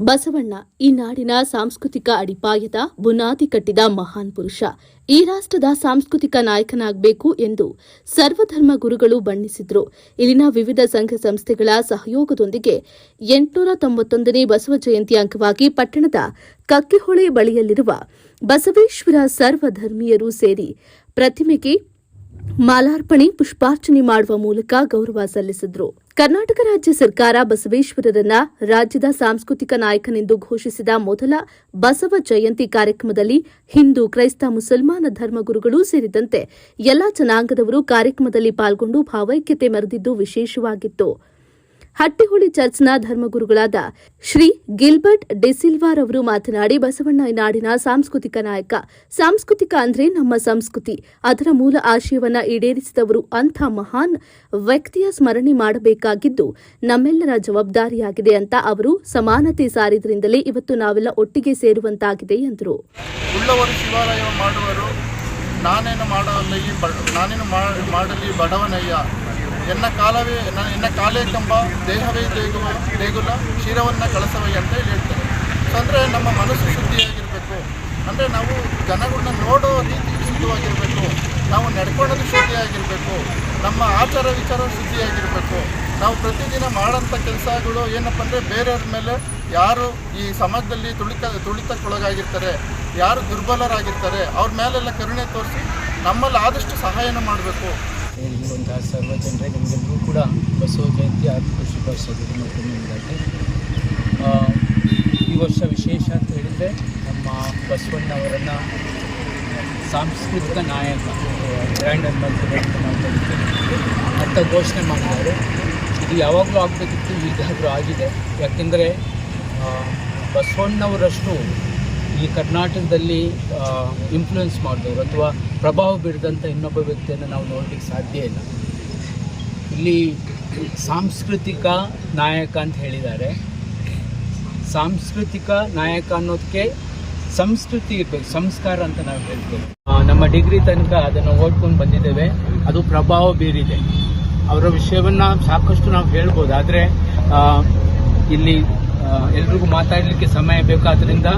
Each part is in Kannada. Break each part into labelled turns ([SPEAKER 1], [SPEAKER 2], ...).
[SPEAKER 1] ಬಸವಣ್ಣ ಈ ನಾಡಿನ ಸಾಂಸ್ಕೃತಿಕ ಅಡಿಪಾಯದ ಬುನಾದಿ ಕಟ್ಟಿದ ಮಹಾನ್ ಪುರುಷ. ಈ ರಾಷ್ಟ್ರದ ಸಾಂಸ್ಕೃತಿಕ ನಾಯಕನಾಗಬೇಕು ಎಂದು ಸರ್ವಧರ್ಮ ಗುರುಗಳು ಬಣ್ಣಿಸಿದ್ರು. ಇಲ್ಲಿನ ವಿವಿಧ ಸಂಘ ಸಂಸ್ಥೆಗಳ ಸಹಯೋಗದೊಂದಿಗೆ ಎಂಟುನೂರ ತೊಂಬತ್ತೊಂದನೇ ಬಸವ ಜಯಂತಿ ಅಂಗವಾಗಿ ಪಟ್ಟಣದ ಕಕ್ಕಿಹೊಳೆ ಬಳಿಯಲ್ಲಿರುವ ಬಸವೇಶ್ವರ ಸರ್ವಧರ್ಮೀಯರು ಸೇರಿ ಪ್ರತಿಮೆಗೆ ಮಾಲಾರ್ಪಣೆ, ಪುಷ್ಪಾರ್ಚನೆ ಮಾಡುವ ಮೂಲಕ ಗೌರವ ಸಲ್ಲಿಸಿದ್ರು. ಕರ್ನಾಟಕ ರಾಜ್ಯ ಸರ್ಕಾರ ಬಸವೇಶ್ವರರನ್ನ ರಾಜ್ಯದ ಸಾಂಸ್ಕೃತಿಕ ನಾಯಕನೆಂದು ಘೋಷಿಸಿದ ಮೊದಲ ಬಸವ ಜಯಂತಿ ಕಾರ್ಯಕ್ರಮದಲ್ಲಿ ಹಿಂದೂ, ಕ್ರೈಸ್ತ, ಮುಸಲ್ಮಾನ ಧರ್ಮಗುರುಗಳು ಸೇರಿದಂತೆ ಎಲ್ಲಾ ಜನಾಂಗದವರು ಕಾರ್ಯಕ್ರಮದಲ್ಲಿ ಪಾಲ್ಗೊಂಡು ಭಾವೈಕ್ಯತೆ ಮೆರೆದಿದ್ದು ವಿಶೇಷವಾಗಿತ್ತು. ಹಟ್ಟಿಹೊಳಿ ಚರ್ಚ್ನ ಧರ್ಮಗುರುಗಳಾದ ಶ್ರೀ ಗಿಲ್ಬರ್ಟ್ ಡಿಸಿಲ್ವಾರ್ ಅವರು ಮಾತನಾಡಿ, ಬಸವಣ್ಣ ನಾಡಿನ ಸಾಂಸ್ಕೃತಿಕ ನಾಯಕ. ಸಾಂಸ್ಕೃತಿಕ ಅಂದ್ರೆ ನಮ್ಮ ಸಂಸ್ಕೃತಿ. ಅದರ ಮೂಲ ಆಶಯವನ್ನ ಈಡೇರಿಸಿದವರು ಅಂಥ ಮಹಾನ್ ವ್ಯಕ್ತಿಯ ಸ್ಮರಣೆ ಮಾಡಬೇಕಾಗಿದ್ದು, ನಮ್ಮೆಲ್ಲರ ಜವಾಬ್ದಾರಿಯಾಗಿದೆ ಅಂತ ಅವರು ಸಮಾನತೆ ಸಾರಿದ್ರಿಂದಲೇ ಇವತ್ತು ನಾವೆಲ್ಲ ಒಟ್ಟಿಗೆ ಸೇರುವಂತಾಗಿದೆ ಎಂದರು.
[SPEAKER 2] ನಾನೇನು ಮಾಡಲಿ ಬಡವನಯ್ಯ. ಎನ್ನ ಕಾಲವೇ, ಎನ್ನ ಕಾಲೇ ಕಂಬ ದೇಹವೇ ದೇಗುವ, ದೇಗುಲ ಕ್ಷೀರವನ್ನ ಕಳಸವೇ ಅಂತ ಹೇಳಿ ಹೇಳ್ತಾರೆ. ಸೊ ಅಂದರೆ ನಮ್ಮ ಮನಸ್ಸು ಶುದ್ಧಿಯಾಗಿರಬೇಕು. ಅಂದರೆ ನಾವು ಜನಗಳನ್ನ ನೋಡೋ ರೀತಿ ಶುದ್ಧವಾಗಿರಬೇಕು. ನಾವು ನಡ್ಕೊಳ್ಳೋದು ಶುದ್ಧಿಯಾಗಿರಬೇಕು. ನಮ್ಮ ಆಚಾರ ವಿಚಾರ ಶುದ್ಧಿಯಾಗಿರಬೇಕು. ನಾವು ಪ್ರತಿದಿನ ಮಾಡೋಂಥ ಕೆಲಸಗಳು ಏನಪ್ಪ ಅಂದರೆ ಬೇರೆಯವ್ರ ಮೇಲೆ ಯಾರು ಈ ಸಮಾಜದಲ್ಲಿ ತುಳಿತ, ತುಳಿತಕ್ಕೊಳಗಾಗಿರ್ತಾರೆ, ಯಾರು ದುರ್ಬಲರಾಗಿರ್ತಾರೆ, ಅವ್ರ ಮೇಲೆಲ್ಲ ಕರುಣೆ ತೋರಿಸಿ ನಮ್ಮಲ್ಲಿ ಆದಷ್ಟು ಸಹಾಯನ ಮಾಡಬೇಕು.
[SPEAKER 3] ಇರುವಂತಹ ಸರ್ವ ಜನರೇ ನಿಮಗೆಲ್ಲರೂ ಕೂಡ ಬಸವ ಜಯಂತಿ ಆರ್ಥಿಕ ಶುಭಾಶಯಗಳು ಮತ್ತೊಮ್ಮೆ ಆ, ಈ ವರ್ಷ ವಿಶೇಷ ಅಂತ ಹೇಳಿದರೆ ನಮ್ಮ ಬಸವಣ್ಣವರನ್ನು ಸಾಂಸ್ಕೃತಿಕ ನಾಯಕ ಬ್ರ್ಯಾಂಡ್ ಅಂತ ನಾವು ಕರಿತೀವಿ ಅಂತ ಘೋಷಣೆ ಮಾಡಿದ್ದಾರೆ. ಇದು ಯಾವಾಗಲೂ ಆಗಬೇಕಿತ್ತು ಈಗಾದರೂ ಆಗಿದೆ. ಯಾಕೆಂದರೆ ಬಸವಣ್ಣವರಷ್ಟು ಈ ಕರ್ನಾಟಕದಲ್ಲಿ ಇನ್ಫ್ಲೂಯೆನ್ಸ್ ಮಾಡಿದವರು ಅಥವಾ ಪ್ರಭಾವ ಬೀರಿದಂಥ ಇನ್ನೊಬ್ಬ ವ್ಯಕ್ತಿಯನ್ನು ನಾವು ನೋಡಲಿಕ್ಕೆ ಸಾಧ್ಯ ಇಲ್ಲ. ಇಲ್ಲಿ ಸಾಂಸ್ಕೃತಿಕ ನಾಯಕ ಅಂತ ಹೇಳಿದ್ದಾರೆ. ಸಾಂಸ್ಕೃತಿಕ ನಾಯಕ ಅನ್ನೋದಕ್ಕೆ ಸಂಸ್ಕೃತಿ ಇರಬೇಕು, ಸಂಸ್ಕಾರ ಅಂತ ನಾವು ಹೇಳ್ತೇವೆ. ನಮ್ಮ ಡಿಗ್ರಿ ತನಕ ಅದನ್ನು ಓದ್ಕೊಂಡು ಬಂದಿದ್ದೇವೆ. ಅದು ಪ್ರಭಾವ ಬೀರಿದೆ. ಅವರ ವಿಷಯವನ್ನು ಸಾಕಷ್ಟು ನಾವು ಹೇಳ್ಬೋದು. ಆದರೆ ಇಲ್ಲಿ ಎಲ್ರಿಗೂ ಮಾತಾಡಲಿಕ್ಕೆ ಸಮಯ ಬೇಕಾದ್ರಿಂದ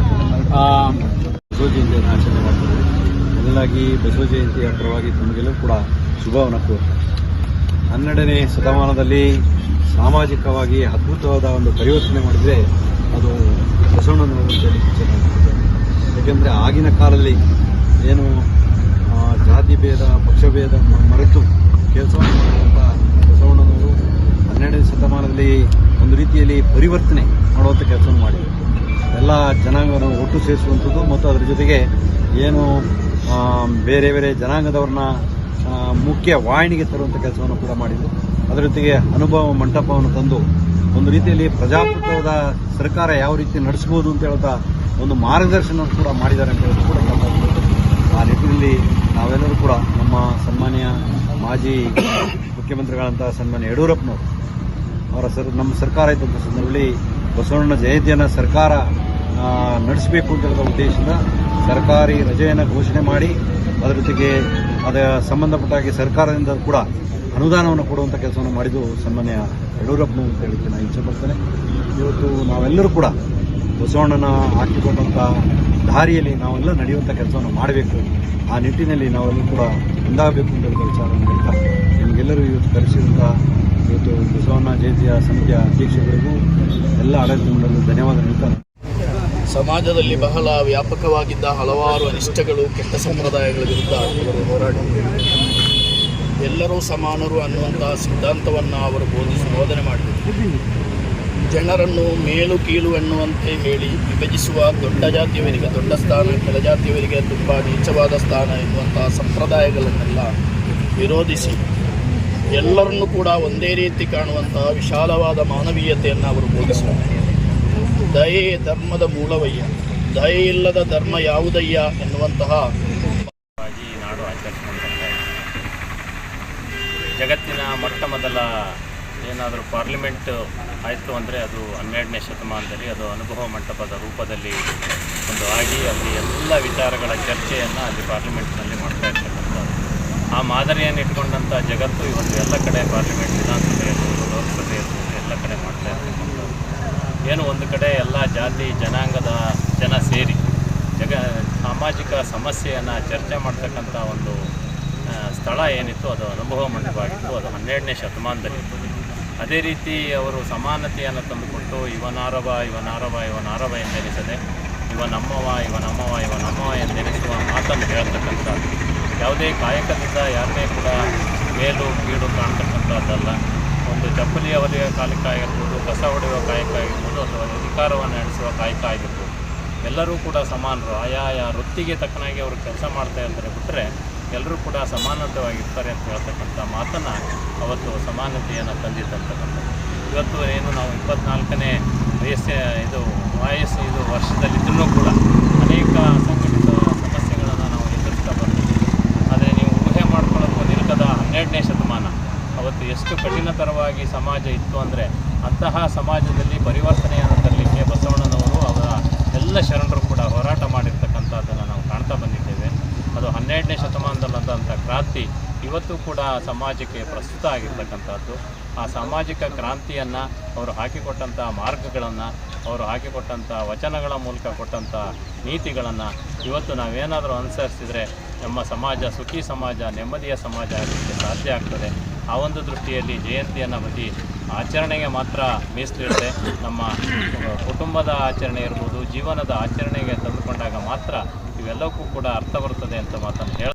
[SPEAKER 4] ಬಸವ ಜಯಂತಿಯನ್ನು ಆಚರಣೆ ಮಾಡ್ತೀವಿ ಮೊದಲಾಗಿ ಬಸವ ಜಯಂತಿಯ ಪರವಾಗಿ ತಮಗೆಲ್ಲೂ ಕೂಡ ಶುಭವನ್ನು ಕೋರ್ತಾರೆ ಹನ್ನೆರಡನೇ ಶತಮಾನದಲ್ಲಿ ಸಾಮಾಜಿಕವಾಗಿ ಅದ್ಭುತವಾದ ಒಂದು ಪರಿವರ್ತನೆ ಮಾಡಿದರೆ ಅದು ಬಸವಣ್ಣನವರು ಯಾಕೆಂದರೆ ಆಗಿನ ಕಾಲದಲ್ಲಿ ಏನು ಜಾತಿ ಭೇದ ಪಕ್ಷಭೇದ ಭೇದ ಮರೆತು ಕೆಲಸವನ್ನು ಮಾಡುವಂಥ ಬಸವಣ್ಣನವರು ಹನ್ನೆರಡನೇ ಶತಮಾನದಲ್ಲಿ ರೀತಿಯಲ್ಲಿ ಪರಿವರ್ತನೆ ಮಾಡುವಂಥ ಕೆಲಸವನ್ನು ಮಾಡಿದೆ ಎಲ್ಲ ಜನಾಂಗವನ್ನು ಒಟ್ಟು ಸೇರಿಸುವಂಥದ್ದು ಮತ್ತು ಅದರ ಜೊತೆಗೆ ಏನು ಬೇರೆ ಬೇರೆ ಜನಾಂಗದವ್ರನ್ನ ಮುಖ್ಯ ವಾಹಿನಿಗೆ ತರುವಂಥ ಕೆಲಸವನ್ನು ಕೂಡ ಮಾಡಿದ್ರು ಅದರ ಜೊತೆಗೆ ಅನುಭವ ಮಂಟಪವನ್ನು ತಂದು ಒಂದು ರೀತಿಯಲ್ಲಿ ಪ್ರಜಾಪ್ರಭುತ್ವದ ಸರ್ಕಾರ ಯಾವ ರೀತಿ ನಡೆಸ್ಬೋದು ಅಂತ ಹೇಳ್ತಾ ಒಂದು ಮಾರ್ಗದರ್ಶನ ಕೂಡ ಮಾಡಿದ್ದಾರೆ ಅಂತ ಹೇಳೋದು ಕೂಡ. ಆ ನಿಟ್ಟಿನಲ್ಲಿ ನಾವೆಲ್ಲರೂ ಕೂಡ ನಮ್ಮ ಸನ್ಮಾನ್ಯ ಮಾಜಿ ಮುಖ್ಯಮಂತ್ರಿಗಳಂತಹ ಸನ್ಮಾನ್ಯ ಯಡಿಯೂರಪ್ಪನವರು ಅವರ ಸರ್, ನಮ್ಮ ಸರ್ಕಾರ ಇದ್ದಂಥ ಸಂದರ್ಭದಲ್ಲಿ ಬಸವಣ್ಣನ ಜಯಂತಿಯನ್ನು ಸರ್ಕಾರ ನಡೆಸಬೇಕು ಅಂತ ಹೇಳೋ ಉದ್ದೇಶದಿಂದ ಸರ್ಕಾರಿ ರಜೆಯನ್ನು ಘೋಷಣೆ ಮಾಡಿ, ಅದರ ಜೊತೆಗೆ ಅದರ ಸಂಬಂಧಪಟ್ಟ ಹಾಗೆ ಸರ್ಕಾರದಿಂದ ಕೂಡ ಅನುದಾನವನ್ನು ಕೊಡುವಂಥ ಕೆಲಸವನ್ನು ಮಾಡಿದ್ದು ಸನ್ಮಾನ್ಯ ಯಡಿಯೂರಪ್ಪನವರು ಅಂತ ಹೇಳಿದ್ದೆ ನಾನು ಇಚ್ಛೆಪಡ್ತೇನೆ ಇವತ್ತು ನಾವೆಲ್ಲರೂ ಕೂಡ ಬಸವಣ್ಣನ ಹಾಕಿಕೊಂಡಂಥ ದಾರಿಯಲ್ಲಿ ನಾವೆಲ್ಲ ನಡೆಯುವಂಥ ಕೆಲಸವನ್ನು ಮಾಡಬೇಕು. ಆ ನಿಟ್ಟಿನಲ್ಲಿ ನಾವೆಲ್ಲರೂ ಕೂಡ ಮುಂದಾಗಬೇಕು ಅಂತ ವಿಚಾರವನ್ನು ಹೇಳ್ತಾ ನಿಮಗೆಲ್ಲರೂ ಇವತ್ತು ಜಯಂತಿಯ ಸಮಿತಿಯ ಅಧ್ಯಕ್ಷಗಳಿಗೂ ಎಲ್ಲ ಆಡಳಿತ ಮಂಡಳಿಗೂ ಧನ್ಯವಾದ
[SPEAKER 2] ಸಮಾಜದಲ್ಲಿ ಬಹಳ ವ್ಯಾಪಕವಾಗಿದ್ದ ಹಲವಾರು ಅನಿಷ್ಟಗಳು, ಕೆಟ್ಟ ಸಂಪ್ರದಾಯಗಳ ವಿರುದ್ಧ ಹೋರಾಡಿ. ಎಲ್ಲರೂ ಸಮಾನರು ಅನ್ನುವಂತಹ ಸಿದ್ಧಾಂತವನ್ನು ಅವರು ಬೋಧಿಸಿ ಬೋಧನೆ ಮಾಡಿದರು. ಜನರನ್ನು ಮೇಲು ಕೀಳು ಎನ್ನುವಂತೆ ಹೇಳಿ ವಿಭಜಿಸುವ ದೊಡ್ಡ ಜಾತಿಯವರಿಗೆ ದೊಡ್ಡ ಸ್ಥಾನ ಕೆಳ ಜಾತಿಯವರಿಗೆ ತುಂಬ ನೀಚವಾದ ಸ್ಥಾನ ಎನ್ನುವಂತಹ ಸಂಪ್ರದಾಯಗಳನ್ನೆಲ್ಲ ವಿರೋಧಿಸಿ ಎಲ್ಲರನ್ನೂ ಕೂಡ ಒಂದೇ ರೀತಿ ಕಾಣುವಂತಹ ವಿಶಾಲವಾದ ಮಾನವೀಯತೆಯನ್ನು ಅವರು ಬೋಧಿಸುತ್ತಾರೆ. ದಯೆ ಧರ್ಮದ ಮೂಲವಯ್ಯ, ದಯೆ ಇಲ್ಲದ ಧರ್ಮ ಯಾವುದಯ್ಯ ಎನ್ನುವಂತಹ
[SPEAKER 5] ನಾಡು ಜಗತ್ತಿನ ಮೊಟ್ಟ ಮೊದಲ ಏನಾದರೂ ಪಾರ್ಲಿಮೆಂಟ್ ಆಯಿತು ಅಂದರೆ ಅದು ಹನ್ನೆರಡನೇ ಶತಮಾನದಲ್ಲಿ ಅದು ಅನುಭವ ಮಂಟಪದ ರೂಪದಲ್ಲಿ ಒಂದು ಆಗಿ ಅಲ್ಲಿ ಎಲ್ಲ ವಿಚಾರಗಳ ಚರ್ಚೆಯನ್ನು ಅಲ್ಲಿ ಪಾರ್ಲಿಮೆಂಟ್ನಲ್ಲಿ ಮಾಡ್ತಾ ಇರ್ತಕ್ಕಂಥದ್ದು. ಆ ಮಾದರಿಯನ್ನು ಇಟ್ಕೊಂಡಂಥ ಜಗತ್ತು ಇವತ್ತು ಎಲ್ಲ ಕಡೆ ಪಾರ್ಲಿಮೆಂಟ್ ವಿಧಾನಸಭೆ ಇರ್ಬೋದು ಲೋಕಸಭೆ ಇರ್ಬೋದು ಎಲ್ಲ ಕಡೆ ಮಾಡ್ತಾ ಇರ್ತಕ್ಕಂಥ ಏನು ಒಂದು ಕಡೆ ಎಲ್ಲ ಜಾತಿ, ಜನಾಂಗದ ಜನ ಸೇರಿ ಜಗ, ಸಾಮಾಜಿಕ ಸಮಸ್ಯೆಯನ್ನು ಚರ್ಚೆ ಮಾಡ್ತಕ್ಕಂಥ ಒಂದು ಸ್ಥಳ ಏನಿತ್ತು, ಅದು ಅನುಭವ ಮಂಟಪವಾಗಿತ್ತು, ಅದು ಹನ್ನೆರಡನೇ ಶತಮಾನದಲ್ಲಿ. ಅದೇ ರೀತಿ ಅವರು ಸಮಾನತೆಯನ್ನು ತಂದುಕೊಟ್ಟು ಇವನಾರವ ಇವನಾರವ ಇವನಾರವ ಎಂದೆನಿಸದೆ ಇವ ಇವನಮ್ಮವ ಇವ ನಮ್ಮವ ಇವ ನಮ್ಮವ ಎಂದೆನಿಸುವ ಮಾತನ್ನು ಹೇಳ್ತಕ್ಕಂಥದ್ದು ಯಾವುದೇ ಕಾಯಕದಿಂದ ಯಾರನ್ನೇ ಕೂಡ ಮೇಲು ಕೀಡು ಕಾಣ್ತಕ್ಕಂಥದ್ದಲ್ಲ. ಒಂದು ಚಪ್ಪಲಿ ಅವಧಿಯ ಕಾಲಿಕ ಆಗಿರ್ಬೋದು, ಕಸ ಹೊಡೆಯುವ ಕಾಯಕ ಆಗಿರ್ಬೋದು, ಅಥವಾ ಅಧಿಕಾರವನ್ನು ನಡೆಸುವ ಕಾಯಕ ಆಗಿರ್ಬೋದು, ಎಲ್ಲರೂ ಕೂಡ ಸಮಾನರು. ಆಯಾಯ ವೃತ್ತಿಗೆ ತಕ್ಕನಾಗಿ ಅವರು ಕೆಲಸ ಮಾಡ್ತಾ ಇರ್ತಾರೆ ಬಿಟ್ಟರೆ ಎಲ್ಲರೂ ಕೂಡ ಸಮಾನತವಾಗಿರ್ತಾರೆ ಅಂತ ಹೇಳ್ತಕ್ಕಂಥ ಮಾತನ್ನು ಅವತ್ತು ಸಮಾನತೆಯನ್ನು ತಂದಿದ್ದಂತಕ್ಕಂಥದ್ದು ಇವತ್ತು ಏನು ನಾವು ಇಪ್ಪತ್ನಾಲ್ಕನೇ ವಯಸ್ಸ ಇದು ವಯಸ್ಸು ಇದು ವರ್ಷದಲ್ಲಿದ್ದರೂ ಕೂಡ ಅವತ್ತು ಎಷ್ಟು ಕಠಿಣತರವಾಗಿ ಸಮಾಜ ಇತ್ತು ಅಂದರೆ ಅಂತಹ ಸಮಾಜದಲ್ಲಿ ಪರಿವರ್ತನೆಯನ್ನು ತರಲಿಕ್ಕೆ ಬಸವಣ್ಣನವರು ಅವರ ಎಲ್ಲ ಶರಣರು ಕೂಡ ಹೋರಾಟ ಮಾಡಿರ್ತಕ್ಕಂಥದ್ದನ್ನು ನಾವು ಕಾಣ್ತಾ ಬಂದಿದ್ದೇವೆ. ಅದು ಹನ್ನೆರಡನೇ ಶತಮಾನದಲ್ಲಂತಹ ಕ್ರಾಂತಿ ಇವತ್ತು ಕೂಡ ಸಮಾಜಕ್ಕೆ ಪ್ರಸ್ತುತ ಆಗಿರ್ತಕ್ಕಂಥದ್ದು. ಆ ಸಾಮಾಜಿಕ ಕ್ರಾಂತಿಯನ್ನು ಅವರು ಹಾಕಿಕೊಟ್ಟಂಥ ಮಾರ್ಗಗಳನ್ನು, ಅವರು ಹಾಕಿಕೊಟ್ಟಂಥ ವಚನಗಳ ಮೂಲಕ ಕೊಟ್ಟಂಥ ನೀತಿಗಳನ್ನು ಇವತ್ತು ನಾವೇನಾದರೂ ಅನುಸರಿಸಿದರೆ ನಮ್ಮ ಸಮಾಜ ಸುಖಿ ಸಮಾಜ, ನೆಮ್ಮದಿಯ ಸಮಾಜ ಆಗಲಿಕ್ಕೆ ಸಾಧ್ಯ ಆಗ್ತದೆ. ಆ ಒಂದು ದೃಷ್ಟಿಯಲ್ಲಿ ಜಯಂತಿಯನ್ನು ಬದಿ ಆಚರಣೆಗೆ ಮಾತ್ರ ಮೀಸಲಿಡದೆ ನಮ್ಮ ಕುಟುಂಬದ ಆಚರಣೆ ಇರ್ಬೋದು, ಜೀವನದ ಆಚರಣೆಗೆ ತಂದುಕೊಂಡಾಗ ಮಾತ್ರ ಇವೆಲ್ಲಕ್ಕೂ ಕೂಡ ಅರ್ಥ ಬರ್ತದೆ ಅಂತ ಮಾತನ್ನು ಹೇಳ